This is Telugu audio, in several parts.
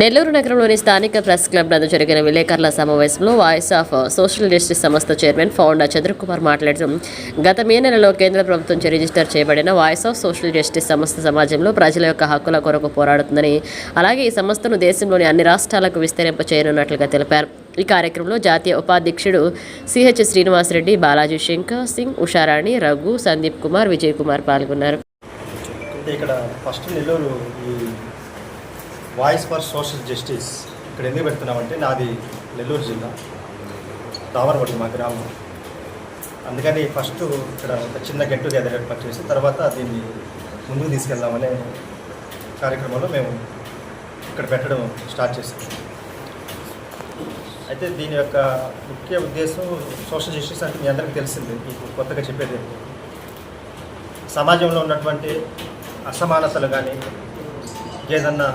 నెల్లూరు నగరంలోని స్థానిక ప్రెస్ క్లబ్ నందు జరిగిన విలేకరుల సమావేశంలో వాయిస్ ఆఫ్ సోషల్ జస్టిస్ సంస్థ చైర్మన్ ఫౌండర్ చంద్రకుమార్ మాట్లాడుతూ గత మే నెలలో కేంద్ర ప్రభుత్వం రిజిస్టర్ చేయబడిన వాయిస్ ఆఫ్ సోషల్ జస్టిస్ సంస్థ సమాజంలో ప్రజల యొక్క హక్కుల కొరకు పోరాడుతుందని అలాగే ఈ సంస్థను దేశంలోని అన్ని రాష్ట్రాలకు విస్తరింప చేయనున్నట్లుగా తెలిపారు. ఈ కార్యక్రమంలో జాతీయ ఉపాధ్యక్షుడు సిహెచ్ శ్రీనివాసరెడ్డి బాలాజీ శంకర్ సింగ్ ఉషారాణి రఘు సందీప్ కుమార్ విజయ్ కుమార్ పాల్గొన్నారు. ఇక్కడ ఫస్ట్ నెల్లూరు ఈ వాయిస్ ఫర్ సోషల్ జస్టిస్. ఇక్కడ ఎందుకు పెడుతున్నామంటే నాది నెల్లూరు జిల్లా. దావరపడి మా గ్రామం. అందుకని ఫస్ట్ ఇక్కడ ఒక చిన్న గెట్ టుగెదర్ ఏర్పాటు చేసి తర్వాత దీన్ని ముందుకు తీసుకెళ్దామనే కార్యక్రమంలో మేము ఇక్కడ పెట్టడం స్టార్ట్ చేసాం అయితే దీని యొక్క ముఖ్య ఉద్దేశం సోషల్ జస్టిస్ అంటే మీ అందరికీ తెలిసింది మీకు కొత్తగా చెప్పేది సమాజంలో ఉన్నటువంటి అసమానతలు కానీ ఏదన్నా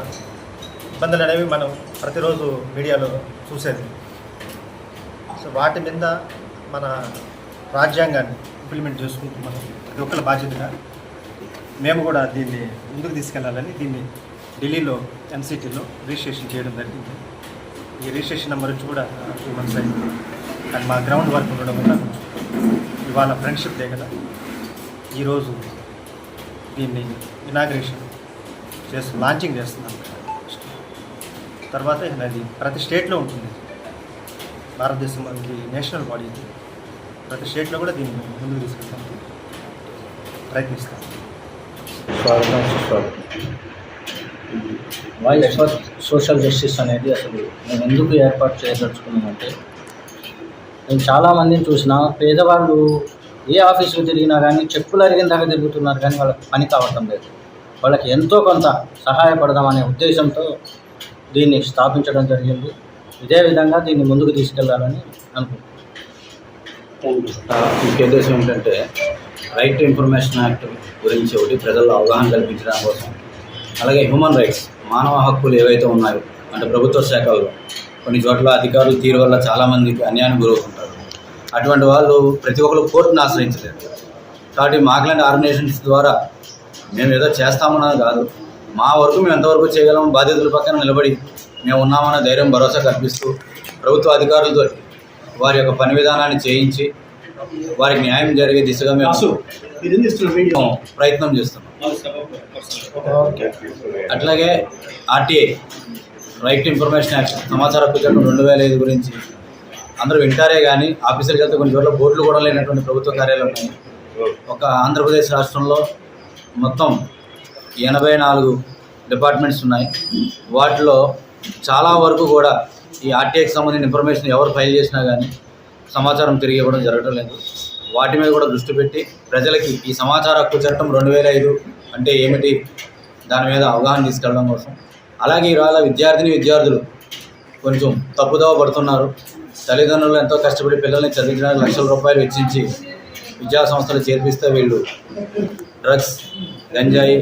ఇబ్బందులు అనేవి మనం ప్రతిరోజు మీడియాలో చూసేది. సో వాటి మీద మన రాజ్యాంగాన్ని ఇంప్లిమెంట్ చేసుకుంటూ మనం ప్రతి ఒక్కరి బాధ్యతగా మేము కూడా దీన్ని ముందుకు తీసుకెళ్ళాలని దీన్ని ఢిల్లీలో ఎన్సిటీలో రిజిస్ట్రేషన్ చేయడం జరిగింది. ఈ రిజిస్ట్రేషన్ నెంబర్ వచ్చి కూడా టూ మంత్స్ అయింది అండ్ మా గ్రౌండ్ వర్క్ ఉండడం వల్ల ఇవాళ ఫ్రెండ్షిప్ డే కదా. ఈరోజు దీన్ని ఇనాగ్రేషన్ చేస్తు లాంచింగ్ చేస్తున్నాం. తర్వాత అది ప్రతి స్టేట్లో ఉంటుంది. భారతదేశం ఇది నేషనల్ బాడీ ఇది. ప్రతి స్టేట్లో కూడా దీన్ని ముందుకు తీసుకెళ్తాం. ప్రయత్నిస్తాం. స్వాగతం సుస్వాగతం వాయిస్ ఫర్ సోషల్ జస్టిస్ అనేది అసలు మేము ఎందుకు ఏర్పాటు చేయదలుచుకున్నామంటే నేను చాలామందిని చూసిన పేదవాళ్ళు ఏ ఆఫీసుకు తిరిగినా కానీ చెప్పులు అరిగిన దాకా తిరుగుతున్నారు కానీ వాళ్ళకి పని కావటం లేదు. వాళ్ళకి ఎంతో కొంత సహాయపడదామనే ఉద్దేశంతో దీన్ని స్థాపించడం జరిగింది. ఇదే విధంగా దీన్ని ముందుకు తీసుకెళ్ళాలని అనుకుంటున్నాను. ముఖ్య ఉద్దేశం ఏంటంటే రైట్ టు ఇన్ఫర్మేషన్ యాక్ట్ గురించి ఒకటి ప్రజల్లో అవగాహన కల్పించడం కోసం అలాగే హ్యూమన్ రైట్స్ మానవ హక్కులు ఏవైతే ఉన్నాయో అంటే ప్రభుత్వ శాఖల్లో కొన్ని చోట్ల అధికారులు తీరు వల్ల చాలామందికి అన్యాయం గురవుతుంటారు. అటువంటి వాళ్ళు ప్రతి ఒక్కరు కోర్టును ఆశ్రయించలేరు కాబట్టి మాకులాంటి ఆర్గనైజేషన్స్ ద్వారా మేము ఏదో చేస్తామన్నది కాదు. మా వరకు మేము ఎంతవరకు చేయగలం బాధ్యతల పక్కన నిలబడి మేము ఉన్నామన్న ధైర్యం భరోసా కల్పిస్తూ ప్రభుత్వ అధికారులతో వారి యొక్క పని విధానాన్ని చేయించి వారికి న్యాయం జరిగే దిశగా మేము ప్రయత్నం చేస్తున్నాం. అట్లాగే RTI right to information act సమాచార హక్కు చట్టం రెండు వేల ఐదు గురించి అందరూ వింటారే కానీ ఆఫీసర్కి వెళ్తే కొన్ని చోట్ల బోర్డులు కూడా లేనటువంటి ప్రభుత్వ కార్యాలయాలు ఉన్నాయి ఒక ఆంధ్రప్రదేశ్ రాష్ట్రంలో మొత్తం ఎనభై నాలుగు డిపార్ట్మెంట్స్ ఉన్నాయి. వాటిలో చాలా వరకు కూడా ఈ ఆర్టీఐకి సంబంధించిన ఇన్ఫర్మేషన్ ఎవరు ఫైల్ చేసినా కానీ సమాచారం తిరిగి ఇవ్వడం జరగడం లేదు. వాటి మీద కూడా దృష్టి పెట్టి ప్రజలకి ఈ సమాచార హక్కు చట్టం రెండు వేల ఐదు అంటే ఏమిటి దాని మీద అవగాహన తీసుకెళ్ళడం కోసం. అలాగే ఇవాళ విద్యార్థిని విద్యార్థులు కొంచెం తప్పుదోవ పడుతున్నారు. తల్లిదండ్రులు ఎంతో కష్టపడి పిల్లల్ని చదివించడానికి లక్షల రూపాయలు వెచ్చించి విద్యా సంస్థలు చేర్పిస్తే వీళ్ళు డ్రగ్స్ గంజాయి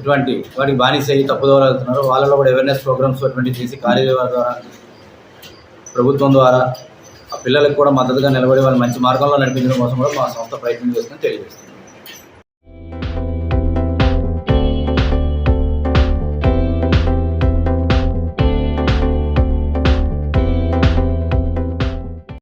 ఇటువంటి వాటికి బానిస అయ్యి తప్పుదోవలు వెళ్తున్నారు వాళ్ళలో కూడా అవేర్నెస్ ప్రోగ్రామ్స్ అటువంటి చేసి కార్యాలయాల ద్వారా ప్రభుత్వం ద్వారా ఆ పిల్లలకు కూడా మద్దతుగా నిలబడి వాళ్ళు మంచి మార్గంలో నడిపించడం కోసం కూడా మా సంస్థ ప్రయత్నం చేస్తుందని తెలియజేస్తుంది